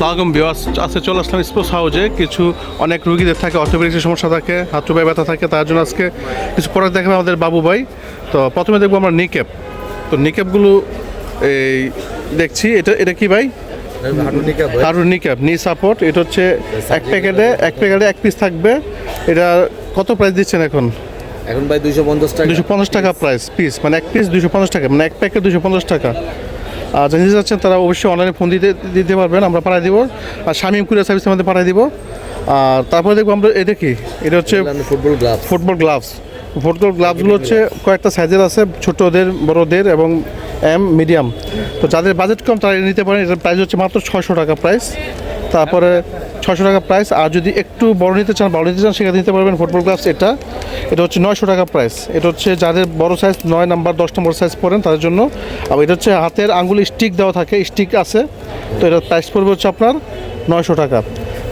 সালাম বিওয়াস আছে চলে আসলাম স্পোর্টস হাউজে। কিছু অনেক রুগীদের থাকে অর্থোপেডিক্সের সমস্যা থাকে হাত পায়ে ব্যথা থাকে তার জন্য আজকে কিছু প্রোডাক্ট দেখাবে আমাদের বাবু ভাই। তো প্রথমে দেখব আমরা নিক্যাপ তো নিক্যাপগুলো এই দেখছি এটা এটা কি ভাই? আর নিক্যাপ নি সাপোর্ট এটা হচ্ছে এক প্যাকেটে এক প্যাকেটে এক পিস থাকবে। এটা কত প্রাইস দিচ্ছেন এখন? এখন ভাই দুইশো পঞ্চাশ টাকা। দুশো পঞ্চাশ টাকা প্রাইস পিস মানে এক পিস দুশো পঞ্চাশ টাকা মানে এক প্যাকেট দুশো পঞ্চাশ টাকা। আর যারা নিতে যাচ্ছেন তারা অবশ্যই অনলাইনে ফোন দিতে দিতে পারবেন আমরা পাঠিয়ে দিব। আর শামিম কুরিয়ার সার্ভিসের মধ্যে পাঠিয়ে দিব। আর তারপরে দেখব আমরা এটা কি? এটা হচ্ছে football gloves football gloves football গ্লাভসগুলো হচ্ছে কয়েকটা সাইজের আছে ছোটোদের বড়দের এবং এম মিডিয়াম তো যাদের বাজেট কম তারা নিতে পারেন। এটার প্রাইস হচ্ছে মাত্র ছশো টাকা প্রাইস তারপরে ছশো টাকা প্রাইস আর যদি একটু বড় নিতে চান বড় নিতে চান সেখানে নিতে পারবেন ফুটবল গ্লাভস এটা। এটা হচ্ছে নয়শো টাকা প্রাইস এটা হচ্ছে যাদের বড় সাইজ নয় নাম্বার দশ নম্বর সাইজ পড়েন তাদের জন্য। আর এটা হচ্ছে হাতের আঙ্গুলে স্টিক দেওয়া থাকে স্টিক আছে। তো এটার প্রাইস পড়বে হচ্ছে আপনার নয়শো টাকা।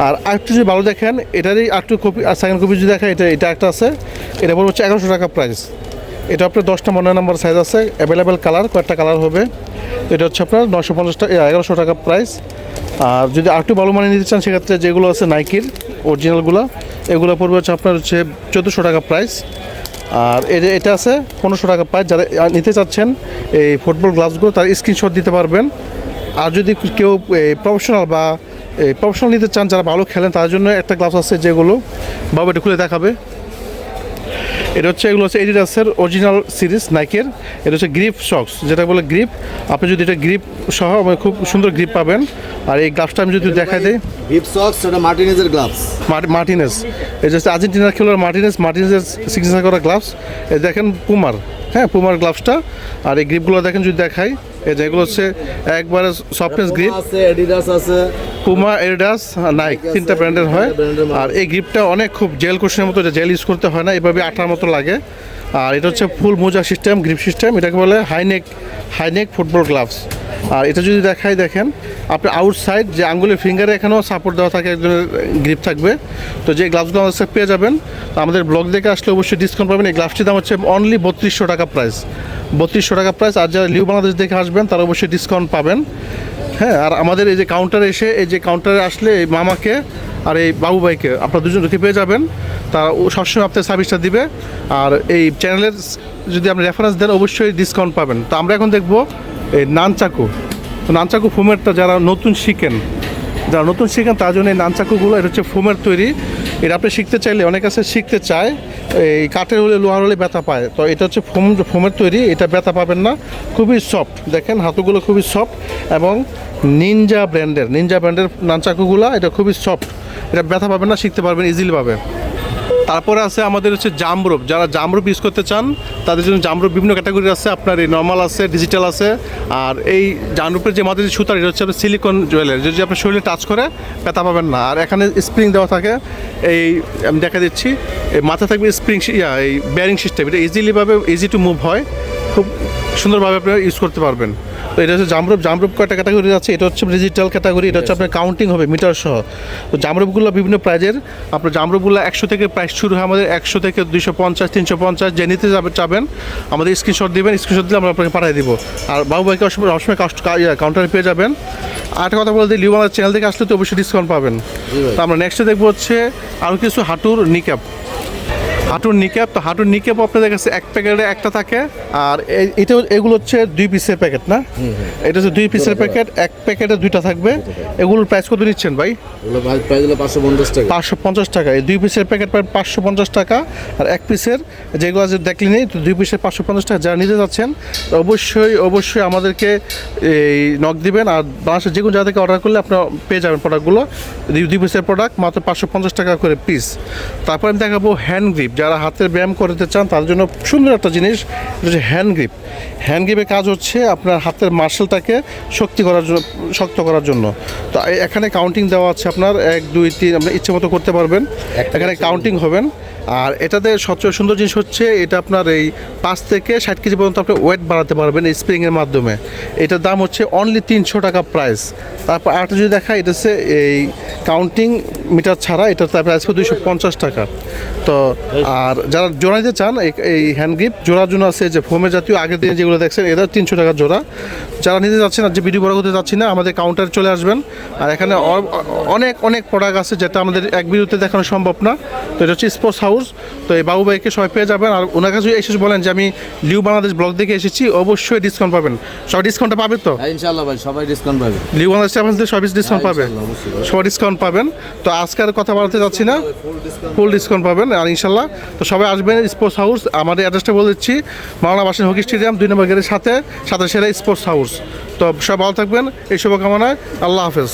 আর আরেকটু যদি ভালো দেখেন, এটারই আরেকটু কপি আর সেকেন্ড কপি যদি দেখেন, এটা এটা একটা আছে। এটা পড়বে হচ্ছে এগারোশো টাকা প্রাইস এটা আপনার দশটা মনে নাম্বার সাইজ আছে। অ্যাভেলেবেল কালার কয়েকটা কালার হবে। এটা হচ্ছে আপনার নশো পঞ্চাশ টাকা এগারোশো টাকা প্রাইস আর যদি আরেকটু ভালো মানে নিতে চান, সেক্ষেত্রে যেগুলো আছে নাইকির অরিজিনালগুলো এগুলো পড়বে হচ্ছে আপনার হচ্ছে চোদ্দোশো টাকা প্রাইস আর এটা এটা আছে, পনেরোশো টাকা প্রাইস যারা নিতে চাচ্ছেন এই ফুটবল গ্লাভসগুলো তার স্ক্রিনশট দিতে পারবেন। আর যদি কেউ প্রফেশনাল বা প্রফেশনাল নিতে চান, যারা ভালো খেলেন, তার জন্য একটা গ্লাভস আছে যেগুলো, বাবা এটা খুলে দেখাবে। এটা হচ্ছে এগুলো হচ্ছে এডিডাসের অরিজিনাল সিরিজ নাইকের এটা হচ্ছে গ্রিপ সক্স যেটা বলে গ্রিপ আপনি যদি এটা গ্রিপ সহ মানে খুব সুন্দর গ্রিপ পাবেন। আর এই গ্লাভসটা আমি যদি দেখাই দিই। গ্রিপ সক্স এটা মার্টিনেজের গ্লাভস মার্টিনেজ মার্টিনেস এই যে আর্জেন্টিনার খেলোয়াড় মার্টিনেস মার্টিনেজের সিগনেচার করা গ্লাভস এই দেখেন পুমার হ্যাঁ পুমার গ্লাভসটা আর এই গ্রিপগুলো দেখেন যদি দেখাই এই যে এগুলো হচ্ছে একবারে সফটনেস গ্রিপ আছে পুমা এডিডাস নাইক তিনটা ব্র্যান্ডের হয়। আর এই গ্রিপটা অনেক খুব জেল কোশনের মতো এটা জেল ইউজ করতে হয় না এভাবে আটার মতো লাগে। আর এটা হচ্ছে ফুল মোজা সিস্টেম গ্রিপ সিস্টেম এটাকে বলে high neck high neck football gloves আর এটা যদি দেখাই, দেখেন আপনি আউটসাইড যে আঙ্গুলের ফিঙ্গারে এখানেও সাপোর্ট দেওয়া থাকে, একজনের গ্রিপ থাকবে। তো যে গ্লাভসগুলো আমাদের কাছে পেয়ে যাবেন, আমাদের ব্লগ দেখে আসলে অবশ্যই ডিসকাউন্ট পাবেন। এই গ্লাভসটির দাম হচ্ছে অনলি বত্রিশশো টাকা প্রাইস বত্রিশশো টাকা প্রাইস আর যারা লিউ বাংলাদেশ দেখে আসবেন, তারা অবশ্যই ডিসকাউন্ট পাবেন। হ্যাঁ আর আমাদের এই যে কাউন্টারে এসে, এই যে কাউন্টারে আসলে এই মামাকে আর এই বাবু ভাইকে আপনারা দুজনকে পেয়ে যাবেন। তা ও সবসময় আপনার সার্ভিসটা দিবে। আর এই চ্যানেলের যদি আপনি রেফারেন্স দেন, অবশ্যই ডিসকাউন্ট পাবেন। তো আমরা এখন দেখব এই নানচাকু। তো নানচাকু ফোমেরটা যারা নতুন শিখেন, যারা নতুন শিখেন তার জন্য এই নানচাকুগুলো, এটা হচ্ছে ফোমের তৈরি। এটা আপনি শিখতে চাইলে অনেক কাছে শিখতে চায়, এই কাঠের হলে, লোহার হলে ব্যথা পায়। তো এটা হচ্ছে ফোম, ফোমের তৈরি, এটা ব্যথা পাবেন না। খুবই সফট, দেখেন হাতুগুলো খুবই সফট এবং নিনজা ব্র্যান্ডের নিনজা ব্র্যান্ডের নানচাকুগুলো, এটা খুবই সফট। এটা ব্যথা পাবেন না, শিখতে পারবেন ইজিলি পাবে তারপরে আছে আমাদের হচ্ছে জামরূপ। যারা জামরূপ ইউজ করতে চান, তাদের জন্য জামরূপ বিভিন্ন ক্যাটাগরি আছে। আপনার এই নর্মাল আছে ডিজিটাল আছে। আর এই জামরূপের যে আমাদের যে সুতার, এটা হচ্ছে আপনার সিলিকন জুয়েলারি যদি আপনার শরীরে টাচ করে, ব্যথা পাবেন না। আর এখানে স্প্রিং দেওয়া থাকে। এই আমি দেখা দিচ্ছি, এই মাথা থাকবে স্প্রিং ইয়া, এই ব্যারিং সিস্টেম এটা ইজিলিভাবে ইজি টু মুভ হয়। খুব সুন্দরভাবে আপনারা ইউজ করতে পারবেন। তো এটা হচ্ছে জামরূপ জামরূপ কয়টা ক্যাটাগরি আছে? এটা হচ্ছে ডিজিটাল ক্যাটাগরি এটা হচ্ছে আপনার কাউন্টিং হবে মিটার সহ। তো জামরূপগুলো বিভিন্ন প্রাইজের আপনার জামরূপগুলো একশো থেকে প্রাইস শুরু হয় আমাদের একশো থেকে দুইশো পঞ্চাশ তিনশো পঞ্চাশ যে নিতে যাবে চাবেন আমাদের স্ক্রিনশট দিবেন স্ক্রিনশট দিলে আমরা আপনাকে পাঠিয়ে দিব। আর বাবু ভাইকে অসময় সবসময় কাউন্টারে পেয়ে যাবেন। আর একটা কথা বলতে লিউ আমাদের চ্যানেল থেকে আসলে তো অবশ্যই ডিসকাউন্ট পাবেন। তো আমরা নেক্সটে দেখব হচ্ছে আরও কিছু হাঁটুর নিক্যাপ হাঁটুর নিক্যাপ তো হাঁটুর নিক্যাপ আপনাদের কাছে এক প্যাকেটে একটা থাকে আর এই- এটা এগুলো হচ্ছে দুই পিসের প্যাকেট না? এটা হচ্ছে দুই পিসের প্যাকেট এক প্যাকেটে দুইটা থাকবে। এগুলোর প্রাইস কত নিচ্ছেন ভাই? পাঁচশো পঞ্চাশ টাকা। পাঁচশো পঞ্চাশ টাকা। এই দুই পিসের প্যাকেট পাবেন পাঁচশো পঞ্চাশ টাকা আর এক পিসের যেগুলো আছে দেখলি নেই তো দুই পিসের পাঁচশো পঞ্চাশ টাকা। যারা নিতে যাচ্ছেন অবশ্যই অবশ্যই আমাদেরকে এই নক দিবেন আর বাংলাদেশের যে কোনো জায়গা থেকে অর্ডার করলে আপনারা পেয়ে যাবেন প্রোডাক্টগুলো দুই দুই পিসের প্রোডাক্ট মাত্র পাঁচশো পঞ্চাশ টাকা করে পিস তারপর আমি দেখাবো হ্যান্ড গ্রিপ যারা হাতের ব্যায়াম করতে চান তাদের জন্য সুন্দর একটা জিনিস এটা হচ্ছে হ্যান্ড গ্রিপ হ্যান্ড গ্রিপের কাজ হচ্ছে আপনার হাতের মার্শালটাকে শক্তি করার জন্য শক্ত করার জন্য। তো এখানে কাউন্টিং দেওয়া আছে আপনার এক দুই তিন আপনি ইচ্ছে মতো করতে পারবেন। এখানে কাউন্টিং হবেন। আর এটাতে সবচেয়ে সুন্দর জিনিস হচ্ছে এটা আপনার এই পাঁচ থেকে ষাট কেজি পর্যন্ত আপনি ওয়েট বাড়াতে পারবেন এই স্প্রিংয়ের মাধ্যমে। এটার দাম হচ্ছে অনলি তিনশো টাকা প্রাইস তারপর আরেকটা যদি দেখা এটা হচ্ছে এই কাউন্টিং মিটার ছাড়া এটা তার প্রাইস দুইশো পঞ্চাশ টাকা। তো আর যারা জোড়া নিতে চান এই- এই হ্যান্ড গ্রিপ জোড়ার জন্য আছে যে ফোমের জাতীয় আগের দিনে যেগুলো দেখছেন এটা তিনশো টাকার জোড়া। যারা নিতে যাচ্ছেন আর যে ভিডিও বড় করতে যাচ্ছি না আমাদের কাউন্টারে চলে আসবেন। আর এখানে অনেক অনেক প্রোডাক্ট আছে যেটা আমাদের এক ভিডিওতে দেখানো সম্ভব না। তো এটা হচ্ছে স্পোর্টস হাউস তো এই বাবু ভাইকে সবাই পেয়ে যাবেন। আর ওনার কাছে এসে বলেন যে আমি লিউ বাংলাদেশ ব্লগ দেখে এসেছি অবশ্যই ডিসকাউন্ট পাবেন। সবাই ডিসকাউন্টটা পাবে তো? হ্যাঁ ইনশাআল্লাহ ভাই সবাই ডিসকাউন্ট পাবে। লিউ বাংলাদেশ দিয়ে সবাই ডিসকাউন্ট পাবে। ইনশাল্লাহ, সবাই ডিসকাউন্ট পাবেন। তো আজকে আর কথা বলতে যাচ্ছি না। ফুল ডিসকাউন্ট পাবেন। আর ইনশাল্লাহ তো সবাই আসবেন স্পোর্টস হাউস আমাদের অ্যাড্রেসটা বলে দিচ্ছি। মাওলানা বাসিন হকি স্টেডিয়াম দুই নম্বর গেটের সাথে সাথে সেরা স্পোর্টস হাউস তো সবাই ভালো থাকবেন, এই শুভকামনায়। আল্লাহ হাফেজ।